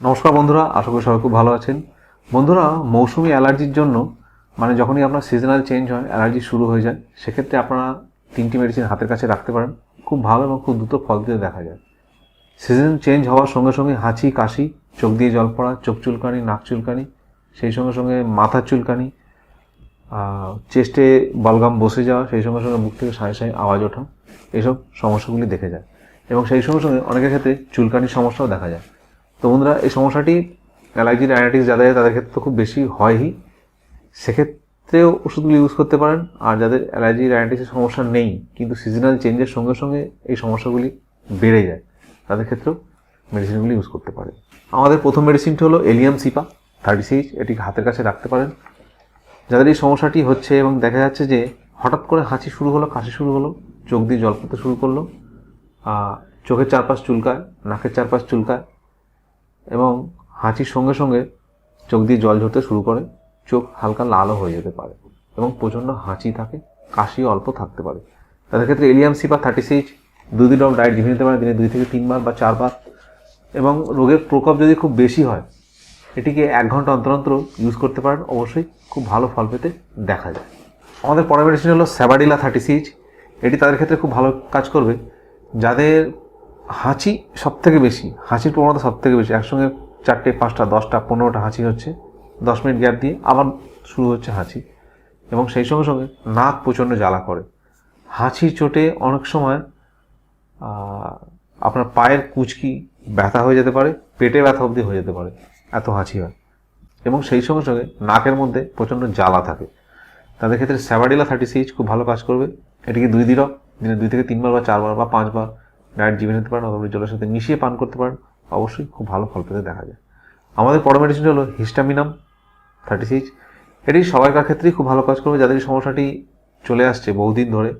নমস্কার বন্ধুরা, আশা করি সবাই খুব ভালো আছেন। বন্ধুরা, মৌসুমি অ্যালার্জির জন্য মানে যখনই আপনার সিজনাল চেঞ্জ হয়, অ্যালার্জি শুরু হয়ে যায়, সেক্ষেত্রে আপনারা তিনটি মেডিসিন হাতের কাছে রাখতে পারেন। খুব ভালো এবং খুব দ্রুত ফল দিতে দেখা যায়। সিজন চেঞ্জ হওয়ার সঙ্গে সঙ্গে হাঁচি, কাশি, চোখ দিয়ে জল পড়া, চোখ চুলকানি, নাক চুলকানি, সেই সঙ্গে সঙ্গে মাথার চুলকানি চেস্টে বলগাম বসে যাওয়া, সেই সঙ্গে সঙ্গে মুখ থেকে সাঁয় সাঁয় আওয়াজ ওঠা এইসব সমস্যাগুলি দেখে যায়। এবং সেই সঙ্গে সঙ্গে অনেকের ক্ষেত্রে চুলকানির সমস্যাও দেখা যায়। তো বন্ধুরা, এই সমস্যাটি অ্যালার্জি রাইনাইটিস যাদের, তাদের ক্ষেত্রে তো খুব বেশি হয়ই। সেক্ষেত্রেও ওষুধগুলি ইউজ করতে পারেন। আর যাদের অ্যালার্জি রাইনাইটিসের সমস্যা নেই, কিন্তু সিজনাল চেঞ্জের সঙ্গে সঙ্গে এই সমস্যাগুলি বেড়ে যায়, তাদের ক্ষেত্রেও মেডিসিনগুলি ইউজ করতে পারে আমাদের প্রথম মেডিসিনটি হলো এলিয়াম সিপা থার্টি সিক্স এটি হাতের কাছে রাখতে পারেন। যাদের এই সমস্যাটি হচ্ছে এবং দেখা যাচ্ছে যে হঠাৎ করে হাঁচি শুরু হলো, কাশি শুরু হলো, চোখ দিয়ে জল পড়তে শুরু করল চোখের চারপাশ চুলকায়, নাকের চারপাশ চুলকায় এবং হাঁচির সঙ্গে সঙ্গে চোখ দিয়ে জল ঝরতে শুরু করে, চোখ হালকা লালও হয়ে যেতে পারে এবং প্রচণ্ড হাঁচি থাকে কাশি অল্প থাকতে পারে। তাদের ক্ষেত্রে এলিয়াম সিপা থার্টি সিক্স দুই দিন অফ ডায়েট নিতে পারে, দিনে দুই থেকে তিনবার বা চারবার এবং রোগের প্রকোপ যদি খুব বেশি হয়, এটিকে এক ঘণ্টা অন্তর অন্তর ইউজ করতে পারেন, অবশ্যই খুব ভালো ফল পেতে দেখা যায়। আমাদের পরের মেডিসিন হলো স্যাবাডিলা থার্টি সিক্স এটি তাদের ক্ষেত্রে খুব ভালো কাজ করবে। যাদের হাঁচি সব থেকে বেশি, হাঁচির প্রবণতা সব থেকে বেশি। একসঙ্গে চারটে, পাঁচটা, দশটা, পনেরোটা হাঁচি হচ্ছে। দশ মিনিট গ্যাপ দিয়ে আবার শুরু হচ্ছে হাঁচি। এবং সেই সঙ্গে সঙ্গে নাক প্রচণ্ড জ্বালা করে। হাঁচির চোটে অনেক সময় আপনার পায়ের কুচকি ব্যথা হয়ে যেতে পারে, পেটে ব্যথা অবধি হয়ে যেতে পারে। এত হাঁচি হয়। এবং সেই সঙ্গে সঙ্গে নাকের মধ্যে প্রচণ্ড জ্বালা থাকে। তাদের ক্ষেত্রে স্যাবাডিলা থার্টি সিক্স খুব ভালো কাজ করবে। এটিকে দুই দিনও, দিনে দুই থেকে তিনবার বা চারবার বা পাঁচবার ডায়েট জিভে নিতে পারেন অথবা জলের সাথে মিশিয়ে পান করতে পারেন, অবশ্যই খুব ভালো ফল পেতে দেখা যায়। আমাদের পরের মেডিসিন হলো হিস্টামিনাম থার্টি সিক্স এটি সবাইকার ক্ষেত্রেই খুব ভালো কাজ করবে, যাদের এই সমস্যাটি চলে আসছে বহুদিন ধরে।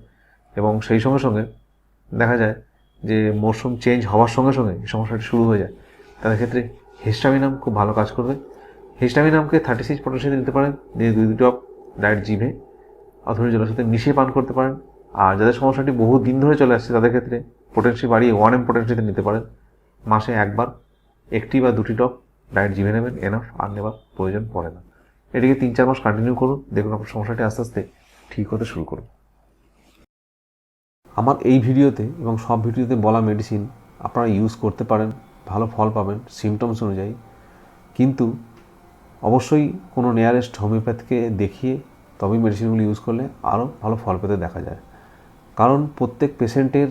এবং সেই সঙ্গে সঙ্গে দেখা যায় যে মরশুম চেঞ্জ হওয়ার সঙ্গে সঙ্গে এই সমস্যাটি শুরু হয়ে যায়। তাদের ক্ষেত্রে হিস্টামিনাম খুব ভালো কাজ করবে। হিস্টামিনামকে থার্টি সিক্স পটাশিয়াম নিতে পারেন, দিয়ে দুই দুটো ডায়েট জিভে অথবা জলের সাথে মিশিয়ে পান করতে পারেন। আর যাদের সমস্যাটি বহু দিন ধরে চলে আসছে, তাদের ক্ষেত্রে পোটেন্সি বাড়িয়ে ওয়ান এম পোটেন্সিতে নিতে পারেন। মাসে একবার, একটি বা দুটি টপ ডায়েট জিভে নেবেন এনাফ আর নেবার প্রয়োজন পড়ে না। এটিকে তিন চার মাস কন্টিনিউ করুন, দেখুন আপনার সমস্যাটি আস্তে আস্তে ঠিক হতে শুরু করুন আমার এই ভিডিওতে এবং সব ভিডিওতে বলা মেডিসিন আপনারা ইউজ করতে পারেন, ভালো ফল পাবেন সিমটমস অনুযায়ী। কিন্তু অবশ্যই কোনো নিয়ারেস্ট হোমিওপ্যাথকে দেখিয়ে তবেই মেডিসিনগুলো ইউজ করলে আরও ভালো ফল পেতে দেখা যায়। কারণ প্রত্যেক পেশেন্টের